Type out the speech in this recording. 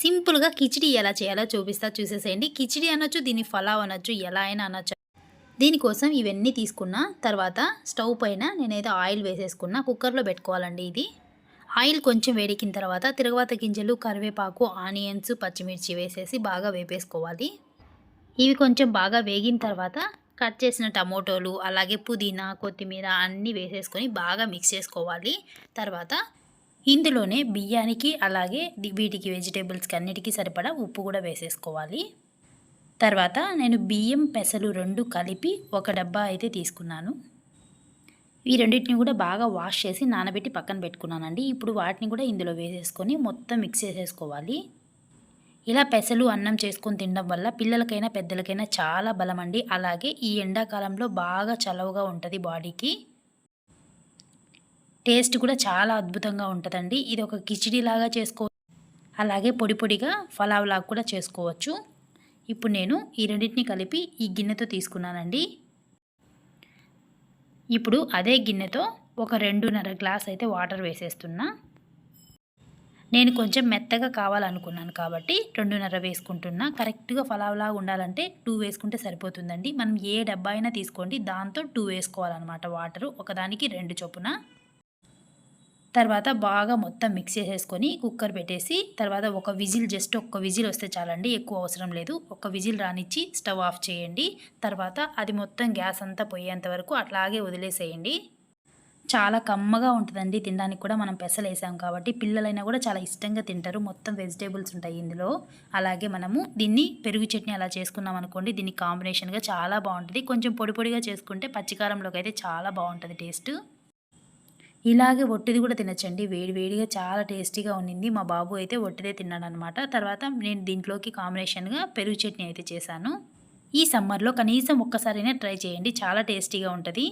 సింపుల్గా కిచిడి ఎలా చేయాలో చూపిస్తా చూసేసేయండి. కిచిడి అనొచ్చు దీన్ని ఫలావ్ అనొచ్చు ఎలా అయినా అనొచ్చు. దీనికోసం ఇవన్నీ తీసుకున్న తర్వాత స్టవ్ పైన నేనైతే ఆయిల్ వేసేసుకున్నా కుక్కర్లో పెట్టుకోవాలండి ఇది. ఆయిల్ కొంచెం వేడికిన తర్వాత తిరగవాత గింజలు కరివేపాకు ఆనియన్స్ పచ్చిమిర్చి వేసేసి బాగా వేపేసుకోవాలి. ఇవి కొంచెం బాగా వేగిన తర్వాత కట్ చేసిన టమోటోలు అలాగే పుదీనా కొత్తిమీర అన్నీ వేసేసుకొని బాగా మిక్స్ చేసుకోవాలి. తర్వాత ఇందులోనే బియ్యానికి అలాగే వీటికి వెజిటేబుల్స్కి అన్నిటికీ సరిపడా ఉప్పు కూడా వేసేసుకోవాలి. తర్వాత నేను బియ్యం పెసలు రెండు కలిపి ఒక డబ్బా అయితే తీసుకున్నాను. ఈ రెండింటిని కూడా బాగా వాష్ చేసి నానబెట్టి పక్కన పెట్టుకున్నానండి. ఇప్పుడు వాటిని కూడా ఇందులో వేసేసుకొని మొత్తం మిక్స్ చేసేసుకోవాలి. ఇలా పెసలు అన్నం చేసుకొని తినడం వల్ల పిల్లలకైనా పెద్దలకైనా చాలా బలం అండి అలాగే ఈ ఎండాకాలంలో బాగా చలవగా ఉంటుంది బాడీకి. టేస్ట్ కూడా చాలా అద్భుతంగా ఉంటుందండి. ఇది ఒక కిచిడి లాగా చేసుకో అలాగే పొడి పొడిగా ఫలావ్ లాగా కూడా చేసుకోవచ్చు. ఇప్పుడు నేను ఈ రెండింటిని కలిపి ఈ గిన్నెతో తీసుకున్నానండి. ఇప్పుడు అదే గిన్నెతో ఒక రెండున్నర గ్లాస్ అయితే వాటర్ వేసేస్తున్నా. నేను కొంచెం మెత్తగా కావాలనుకున్నాను కాబట్టి రెండున్నర వేసుకుంటున్నా. కరెక్ట్గా ఫలావ్లాగా ఉండాలంటే టూ వేసుకుంటే సరిపోతుందండి. మనం ఏ డబ్బా అయినా తీసుకోండి. దాంతో టూ వేసుకోవాలన్నమాట వాటరు. ఒకదానికి రెండు చొప్పున. తర్వాత బాగా మొత్తం మిక్స్ చేసేసుకొని కుక్కర్ పెట్టేసి తర్వాత ఒక విజిల్ జస్ట్ ఒక్క విజిల్ వస్తే చాలండి ఎక్కువ అవసరం లేదు. ఒక విజిల్ రానిచ్చి స్టవ్ ఆఫ్ చేయండి. తర్వాత అది మొత్తం గ్యాస్ అంతా పోయేంత వరకు అట్లాగే వదిలేసేయండి. చాలా కమ్మగా ఉంటుందండి తినడానికి కూడా మనం పెసలు వేసాం కాబట్టి. పిల్లలైనా కూడా చాలా ఇష్టంగా తింటారు. మొత్తం వెజిటేబుల్స్ ఉంటాయి ఇందులో. అలాగే మనము దీన్ని పెరుగు చట్నీ అలా చేసుకున్నాం అనుకోండి దీన్ని కాంబినేషన్గా చాలా బాగుంటుంది. కొంచెం పొడి పొడిగా చేసుకుంటే పచ్చికారంలోకి అయితే చాలా బాగుంటుంది టేస్ట్ ఇలాగే ఒట్టిది కూడా తినచ్చండి. వేడి వేడిగా చాలా టేస్టీగా ఉన్నింది మా బాబు అయితే ఒట్టిదే తిన్నాడనమాట. తర్వాత నేను దీంట్లోకి కాంబినేషన్గా పెరుగు చట్నీ అయితే చేశాను. ఈ సమ్మర్లో కనీసం ఒక్కసారైనా ట్రై చేయండి. చాలా టేస్టీగా ఉంటుంది.